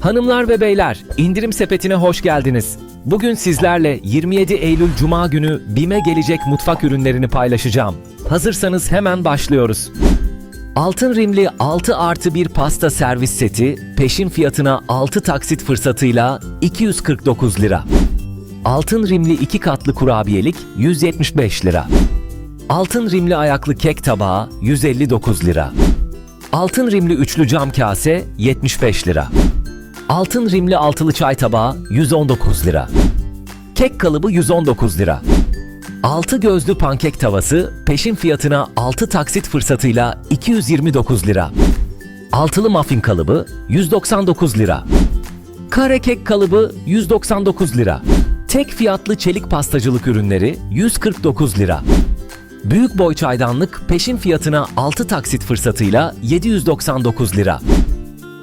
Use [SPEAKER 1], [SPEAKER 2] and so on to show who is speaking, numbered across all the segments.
[SPEAKER 1] Hanımlar ve beyler, indirim sepetine hoş geldiniz. Bugün sizlerle 27 Eylül Cuma günü BİM'e gelecek mutfak ürünlerini paylaşacağım. Hazırsanız hemen başlıyoruz. Altın rimli 6 artı 1 pasta servis seti peşin fiyatına 6 taksit fırsatıyla 249 lira. Altın rimli 2 katlı kurabiyelik 175 lira. Altın rimli ayaklı kek tabağı 159 lira. Altın rimli üçlü cam kase 75 lira. Altın rimli altılı çay tabağı 119 lira. Kek kalıbı 119 lira. Altı gözlü pankek tavası peşin fiyatına 6 taksit fırsatıyla 229 lira. Altılı muffin kalıbı 199 lira. Kare kek kalıbı 199 lira. Tek fiyatlı çelik pastacılık ürünleri 149 lira. Büyük boy çaydanlık peşin fiyatına 6 taksit fırsatıyla 799 lira.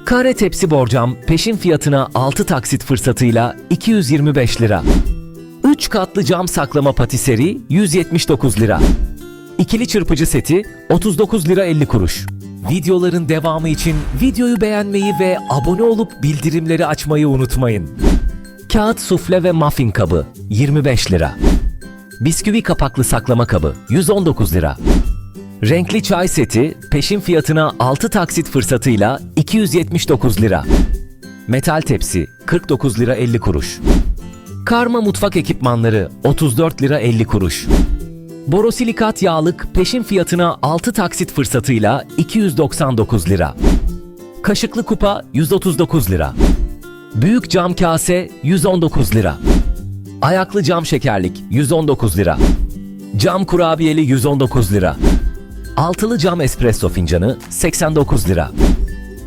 [SPEAKER 1] Kare tepsi borcam peşin fiyatına 6 taksit fırsatıyla 225 lira. 3 katlı cam saklama patiseri 179 lira. İkili çırpıcı seti 39 lira 50 kuruş. Videoların devamı için videoyu beğenmeyi ve abone olup bildirimleri açmayı unutmayın. Kağıt sufle ve muffin kabı 25 lira. Bisküvi kapaklı saklama kabı 119 lira. Renkli çay seti peşin fiyatına 6 taksit fırsatıyla 279 lira. Metal tepsi 49 lira 50 kuruş. Karma mutfak ekipmanları 34 lira 50 kuruş. Borosilikat yağlık peşin fiyatına 6 taksit fırsatıyla 299 lira. Kaşıklı kupa 139 lira. Büyük cam kase 119 lira. Ayaklı cam şekerlik 119 lira. Cam kurabiyeli 119 lira. Altılı cam espresso fincanı 89 lira.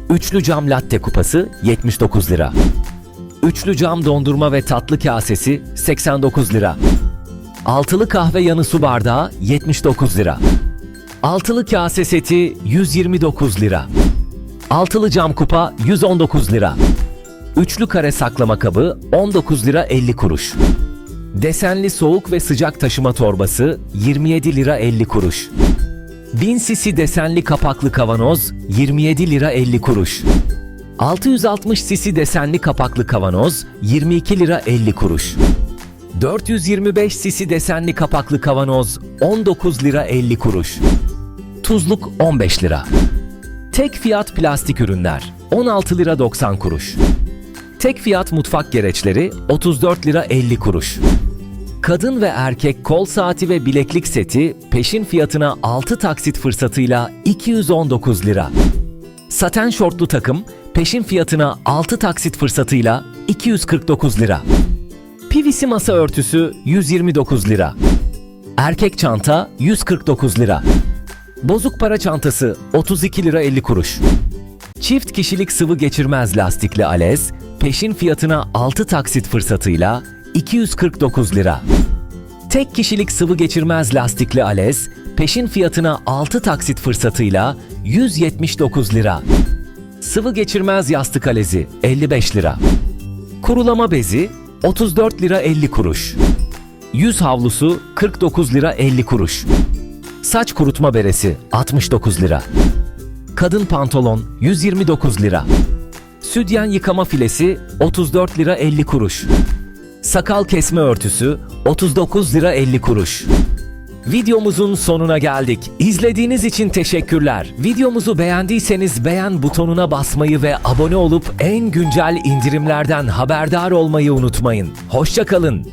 [SPEAKER 1] Üçlü cam latte kupası 79 lira. Üçlü cam dondurma ve tatlı kasesi 89 lira. Altılı kahve yanı su bardağı 79 lira. Altılı kase seti 129 lira. Altılı cam kupa 119 lira. Üçlü kare saklama kabı 19 lira 50 kuruş. Desenli soğuk ve sıcak taşıma torbası 27 lira 50 kuruş. 1000 cc desenli kapaklı kavanoz 27 lira 50 kuruş. 660 cc desenli kapaklı kavanoz 22 lira 50 kuruş. 425 cc desenli kapaklı kavanoz 19 lira 50 kuruş. Tuzluk 15 lira. Tek fiyat plastik ürünler 16 lira 90 kuruş. Tek fiyat mutfak gereçleri 34 lira 50 kuruş. Kadın ve erkek kol saati ve bileklik seti peşin fiyatına 6 taksit fırsatıyla 219 lira. Saten şortlu takım peşin fiyatına 6 taksit fırsatıyla 249 lira. PVC masa örtüsü 129 lira. Erkek çanta 149 lira. Bozuk para çantası 32 lira 50 kuruş. Çift kişilik sıvı geçirmez lastikli alez peşin fiyatına 6 taksit fırsatıyla 249 lira. Tek kişilik sıvı geçirmez lastikli alez peşin fiyatına 6 taksit fırsatıyla 179 lira. Sıvı geçirmez yastık alezi 55 lira. Kurulama bezi 34 lira 50 kuruş. Yüz havlusu 49 lira 50 kuruş. Saç kurutma beresi 69 lira. Kadın pantolon 129 lira. Südyen yıkama filesi 34 lira 50 kuruş. Sakal kesme örtüsü 39 lira 50 kuruş. Videomuzun sonuna geldik. İzlediğiniz için teşekkürler. Videomuzu beğendiyseniz beğen butonuna basmayı ve abone olup en güncel indirimlerden haberdar olmayı unutmayın. Hoşçakalın.